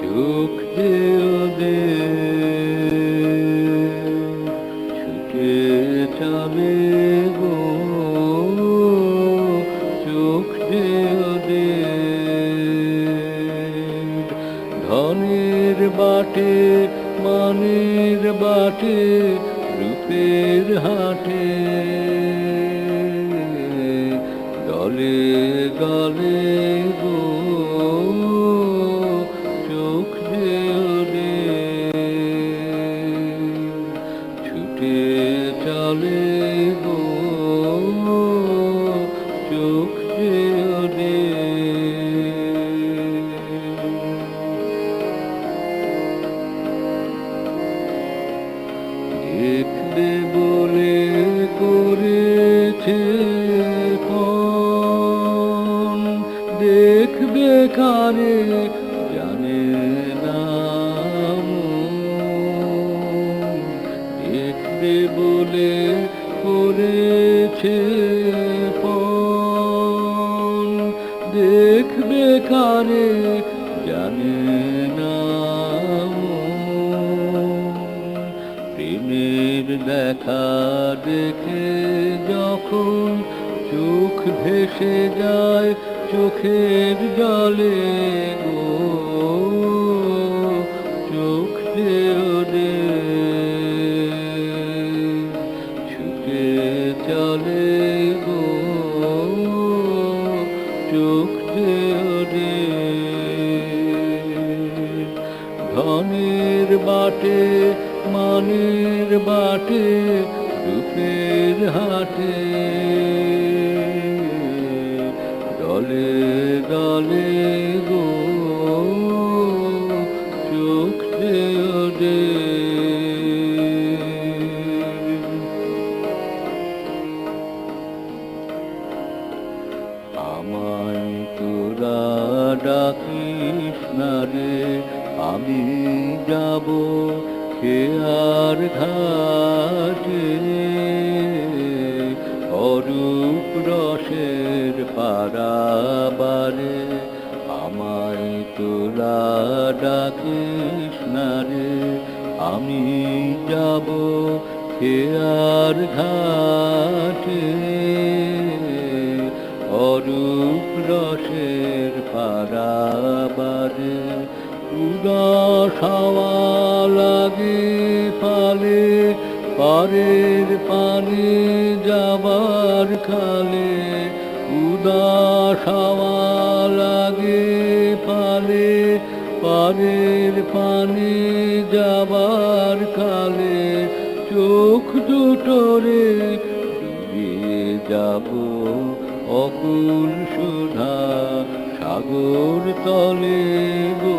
চোখ যে ওদের ছুটে চলে গো ওদের ধনের বাটে মানের বাটে রূপের হাটে। দেখবে বলে করেছে জানে না দেখবে বলে করেছে দেখবে কারে জানে প্রেমের দেখা দেখে যখন চোখ ভেসে যায়, চোখের জলে গো, চোখ ওদের ছুটে চলে গো, চোখ ওদের ধনের বাটে মানের বাটে, রূপের হাটে। দলে দলে গো, চোখ ওদের আমায় তোরা ডাকিস না রে, আমি যাব খেয়ার ঘাটে? অরূপ রসের পারাবারে আমায় তোরা ডাকিস না রে। আমি যাব খেয়ার ঘাটে? অরূপ রসের পারাবারে উদাস হাওয়া লাগে পালে, পারের পানে যাবার খালে, উদাস লাগে পালে, পারের পানে যাবার খালে, চোখ দুটোরে ডুবিয়ে যাব অকুল সুধা সাগর তলে গো।